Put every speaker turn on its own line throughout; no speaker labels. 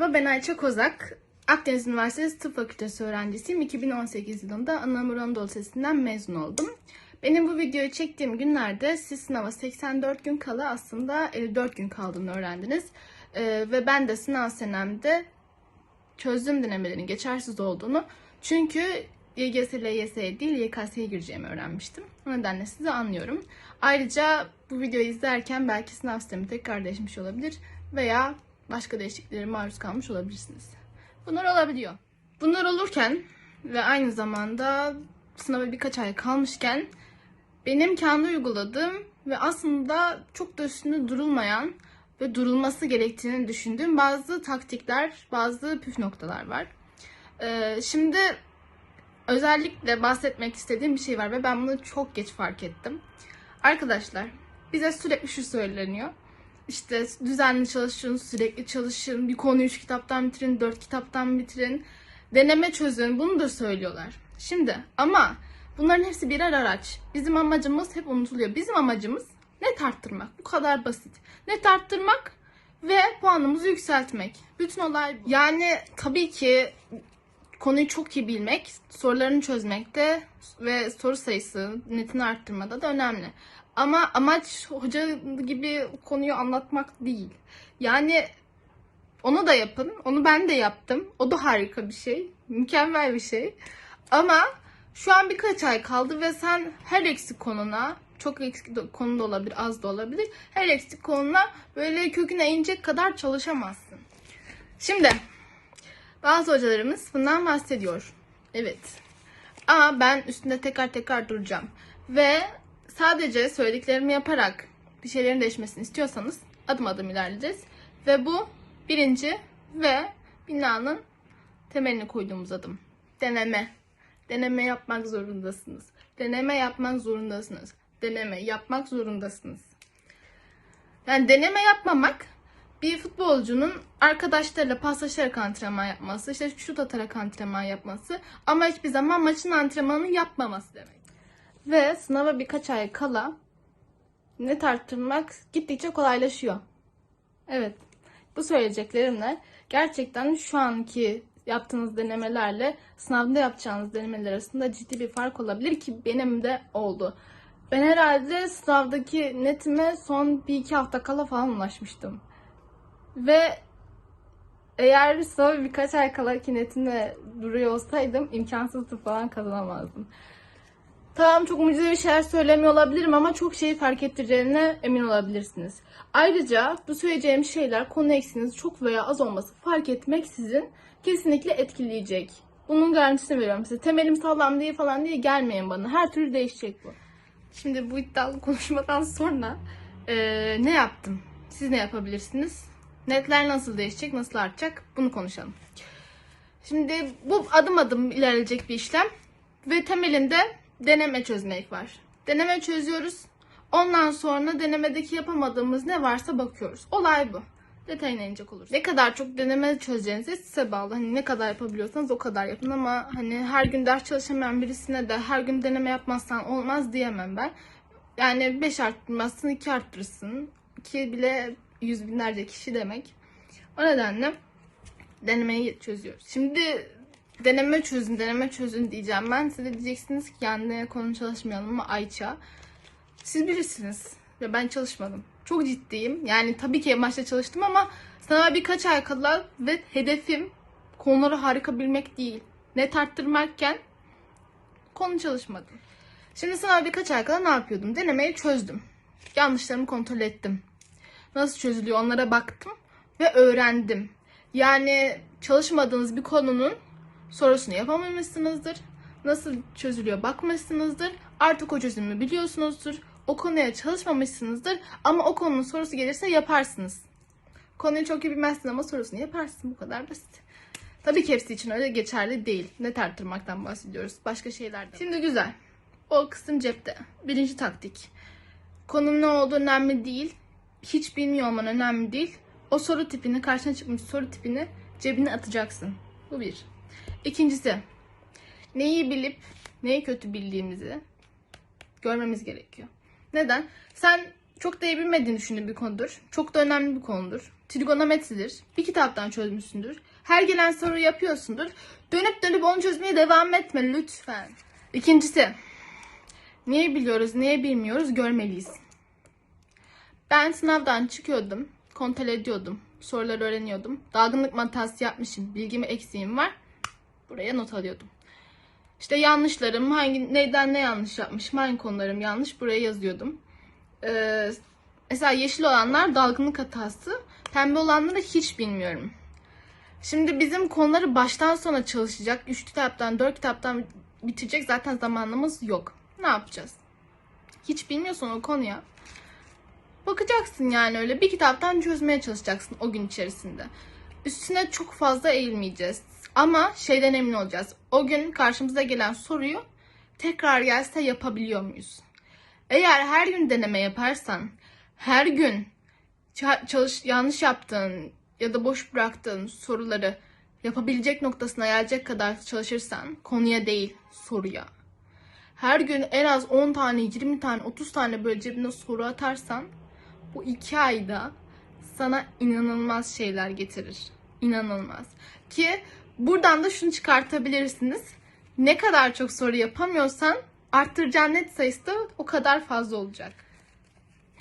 Merhaba, ben Ayça Kozak. Akdeniz Üniversitesi Tıp Fakültesi öğrencisiyim. 2018 yılında Anamur Anadolu Lisesi'nden mezun oldum. Benim bu videoyu çektiğim günlerde siz sınava 84 gün kala aslında 54 gün kaldığını öğrendiniz. Ee, ve ben de sınav senemde çözdüm denemelerin geçersiz olduğunu. Çünkü YGS, LYS değil YKS'ye gireceğimi öğrenmiştim. O nedenle sizi anlıyorum. Ayrıca bu videoyu izlerken belki sınav sistemi tekrar değişmiş olabilir veya başka değişikliklere maruz kalmış olabilirsiniz. Bunlar olabiliyor. Bunlar olurken ve aynı zamanda sınava birkaç ay kalmışken benim kendi uyguladığım ve aslında çok da üstünde durulmayan ve durulması gerektiğini düşündüğüm bazı taktikler, bazı püf noktalar var. Ee, şimdi özellikle bahsetmek istediğim bir şey var ve ben bunu çok geç fark ettim. Arkadaşlar bize sürekli şu söyleniyor. İşte düzenli çalışın, sürekli çalışın, bir konuyu üç kitaptan bitirin, dört kitaptan bitirin, deneme çözün, bunu da söylüyorlar. Şimdi ama bunların hepsi birer araç. Bizim amacımız hep unutuluyor. Bizim amacımız net arttırmak. Bu kadar basit. Net arttırmak ve puanımızı yükseltmek. Bütün olay bu. Yani tabii ki konuyu çok iyi bilmek, sorularını çözmekte ve soru sayısı netini arttırmada da önemli. Ama amaç hoca gibi konuyu anlatmak değil. Yani onu da yapın. Onu ben de yaptım. O da harika bir şey. Mükemmel bir şey. Ama şu an birkaç ay kaldı ve sen her eksik konuna çok eksik konu da olabilir, az da olabilir. Her eksik konuna böyle köküne inecek kadar çalışamazsın. Şimdi bazı hocalarımız bundan bahsediyor. Evet. Ama ben üstünde tekrar tekrar duracağım. Ve sadece söylediklerimi yaparak bir şeylerin değişmesini istiyorsanız adım adım ilerleyeceğiz. Ve bu birinci ve binanın temelini koyduğumuz adım. Deneme. Deneme yapmak zorundasınız. Deneme yapmak zorundasınız. Deneme yapmak zorundasınız. Yani deneme yapmamak bir futbolcunun arkadaşlarıyla paslaşarak antrenman yapması, işte şut atarak antrenman yapması ama hiçbir zaman maçın antrenmanını yapmaması demek. Ve sınava birkaç ay kala net arttırmak gittikçe kolaylaşıyor. Evet. Bu söyleyeceklerimle gerçekten şu anki yaptığınız denemelerle sınavda yapacağınız denemeler arasında ciddi bir fark olabilir ki benim de oldu. Ben herhalde sınavdaki netime son bir iki hafta kala falan ulaşmıştım. Ve eğer sınava birkaç ay kala ki netimle duruyor olsaydım imkansızdı falan kazanamazdım. Tamam çok mucizevi şeyler söylemiyor olabilirim ama çok şeyi fark ettireceğine emin olabilirsiniz. Ayrıca bu söyleyeceğim şeyler konu eksiğiniz çok veya az olması fark etmek sizin kesinlikle etkileyecek. Bunun garantisini veriyorum size. Temelim sağlam değil falan diye gelmeyin bana. Her türlü değişecek bu. Şimdi bu iddialı konuşmadan sonra eee, ne yaptım? Siz ne yapabilirsiniz? Netler nasıl değişecek, nasıl artacak? Bunu konuşalım. Şimdi bu adım adım ilerleyecek bir işlem ve temelinde deneme çözmek var. Deneme çözüyoruz. Ondan sonra denemedeki yapamadığımız ne varsa bakıyoruz. Olay bu. Detayına inecek olur. Ne kadar çok deneme çözeceğinize size bağlı. Hani ne kadar yapabiliyorsanız o kadar yapın ama hani her gün ders çalışamayan birisine de her gün deneme yapmazsan olmaz diyemem ben. Yani 5 arttırmazsın 2 arttırırsın. 2 bile yüz binlerce kişi demek. O nedenle denemeyi çözüyoruz. Şimdi deneme çözün, deneme çözün diyeceğim ben. Size de diyeceksiniz ki yani konu çalışmayalım mı Ayça? Siz bilirsiniz. Ve ben çalışmadım. Çok ciddiyim. Yani tabii ki en başta çalıştım ama sınava birkaç ay kala ve hedefim konuları harika bilmek değil. Net arttırmakken konu çalışmadım. Şimdi sınava birkaç ay kala ne yapıyordum? Denemeyi çözdüm. Yanlışlarımı kontrol ettim. Nasıl çözülüyor onlara baktım ve öğrendim. Yani çalışmadığınız bir konunun sorusunu yapamamışsınızdır. Nasıl çözülüyor bakmışsınızdır. Artık o çözümü biliyorsunuzdur. O konuya çalışmamışsınızdır ama o konunun sorusu gelirse yaparsınız. Konuyu çok iyi bilmezsin ama sorusunu yaparsın. Bu kadar basit. Tabii ki hepsi için öyle geçerli değil. Net arttırmaktan bahsediyoruz. Başka şeylerden. Şimdi güzel. O kısım cepte. Birinci taktik. Konum ne olduğu önemli değil. Hiç bilmiyor olman önemli değil. O soru tipini, karşına çıkmış soru tipini cebine atacaksın. Bu bir. İkincisi, neyi bilip neyi kötü bildiğimizi görmemiz gerekiyor. Neden? Sen Çok da iyi bilmediğini düşündüğüm bir konudur. Çok da önemli bir konudur. Trigonometridir. Bir kitaptan çözmüşsündür. Her gelen soruyu yapıyorsundur. Dönüp dönüp onu çözmeye devam etme lütfen. İkincisi. Niye biliyoruz, niye bilmiyoruz görmeliyiz. Ben sınavdan çıkıyordum. Kontrol ediyordum. Soruları öğreniyordum. Dalgınlık hatası yapmışım. Bilgimi eksiğim var. Buraya not alıyordum. İşte yanlışlarım, hangi neyden ne yanlış yapmışım, hangi konularım yanlış buraya yazıyordum. Ee, mesela yeşil olanlar dalgınlık hatası, pembe olanları hiç bilmiyorum. Şimdi bizim konuları baştan sona çalışacak, 3 kitaptan, 4 kitaptan bitirecek zaten zamanımız yok. Ne yapacağız? Hiç bilmiyorsan o konuya bakacaksın yani öyle bir kitaptan çözmeye çalışacaksın o gün içerisinde. Üstüne çok fazla eğilmeyeceğiz. Ama şeyden emin olacağız. O gün karşımıza gelen soruyu tekrar gelse yapabiliyor muyuz? Eğer her gün deneme yaparsan, her gün ça- çalış yanlış yaptığın ya da boş bıraktığın soruları yapabilecek noktasına gelecek kadar çalışırsan, konuya değil, soruya. Her gün en az 10 tane, 20 tane, 30 tane böyle cebine soru atarsan bu iki ayda sana inanılmaz şeyler getirir. İnanılmaz. Ki buradan da şunu çıkartabilirsiniz. Ne kadar çok soru yapamıyorsan arttıracağın net sayısı da o kadar fazla olacak.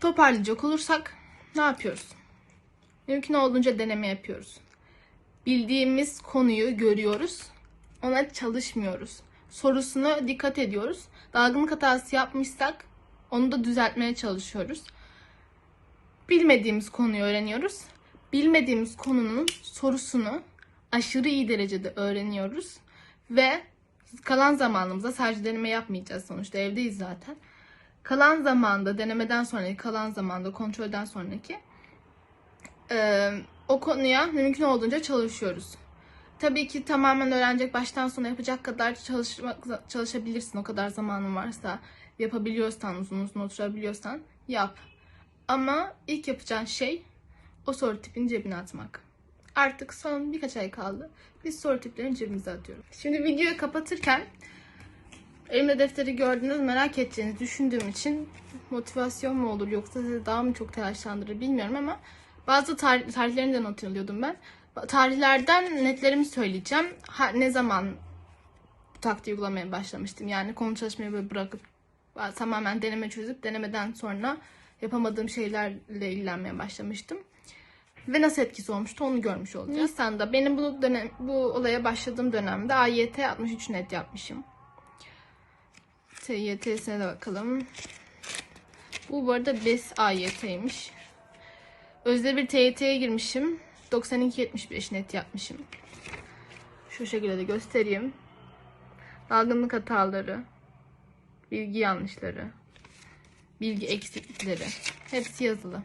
Toparlayacak olursak ne yapıyoruz? Mümkün olduğunca deneme yapıyoruz. Bildiğimiz konuyu görüyoruz. Ona çalışmıyoruz. Sorusuna dikkat ediyoruz. Dalgınlık hatası yapmışsak onu da düzeltmeye çalışıyoruz bilmediğimiz konuyu öğreniyoruz. Bilmediğimiz konunun sorusunu aşırı iyi derecede öğreniyoruz ve kalan zamanımızda sadece deneme yapmayacağız sonuçta evdeyiz zaten. Kalan zamanda denemeden sonraki kalan zamanda kontrolden sonraki e, o konuya mümkün olduğunca çalışıyoruz. Tabii ki tamamen öğrenecek baştan sona yapacak kadar çalışmak, çalışabilirsin o kadar zamanın varsa yapabiliyorsan uzun uzun oturabiliyorsan yap. Ama ilk yapacağın şey o soru tipini cebine atmak. Artık son birkaç ay kaldı. Biz soru tiplerini cebimize atıyoruz. Şimdi videoyu kapatırken elimde defteri gördünüz merak edeceğinizi düşündüğüm için motivasyon mu olur yoksa sizi daha mı çok telaşlandırır bilmiyorum ama bazı tarih, tarihlerini de not alıyordum ben. Tarihlerden netlerimi söyleyeceğim. Ha, ne zaman bu taktiği uygulamaya başlamıştım. Yani konu çalışmayı böyle bırakıp tamamen deneme çözüp denemeden sonra yapamadığım şeylerle ilgilenmeye başlamıştım. Ve nasıl etkisi olmuştu onu görmüş olacağız. Nisan'da benim bu dönem bu olaya başladığım dönemde AYT 63 net yapmışım. TYT'sine de bakalım. Bu bu arada BES AYT'ymiş. Özde bir TYT'ye girmişim. 92-75 net yapmışım. Şu şekilde de göstereyim. Dalgınlık hataları, bilgi yanlışları, bilgi eksiklikleri. Hepsi yazılı.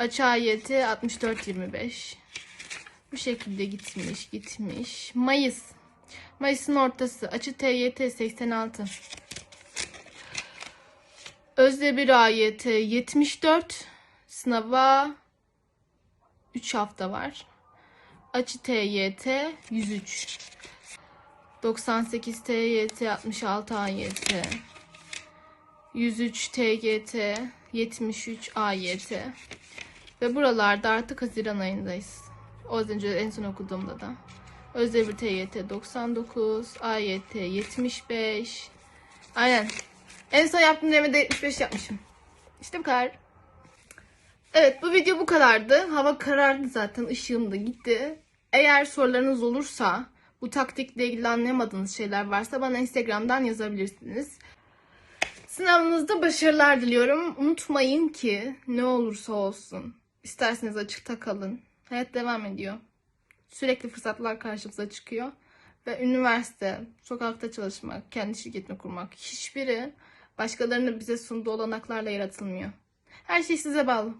Açığa yeti 64-25. Bu şekilde gitmiş, gitmiş. Mayıs. Mayıs'ın ortası. Açı TYT 86. Özde bir AYT 74. Sınava 3 hafta var. Açı TYT 103. 98 TYT 66 AYT. 103 TGT, 73 AYT. Ve buralarda artık Haziran ayındayız. O önce en son okuduğumda da. Özdemir TYT 99, AYT 75. Aynen. En son yaptığım denemede 75 yapmışım. İşte bu kadar. Evet bu video bu kadardı. Hava karardı zaten. ışığım da gitti. Eğer sorularınız olursa, bu taktikle ilgili anlayamadığınız şeyler varsa bana Instagram'dan yazabilirsiniz. Sınavınızda başarılar diliyorum. Unutmayın ki ne olursa olsun isterseniz açıkta kalın. Hayat devam ediyor. Sürekli fırsatlar karşımıza çıkıyor. Ve üniversite, sokakta çalışmak, kendi şirketini kurmak hiçbiri başkalarının bize sunduğu olanaklarla yaratılmıyor. Her şey size bağlı.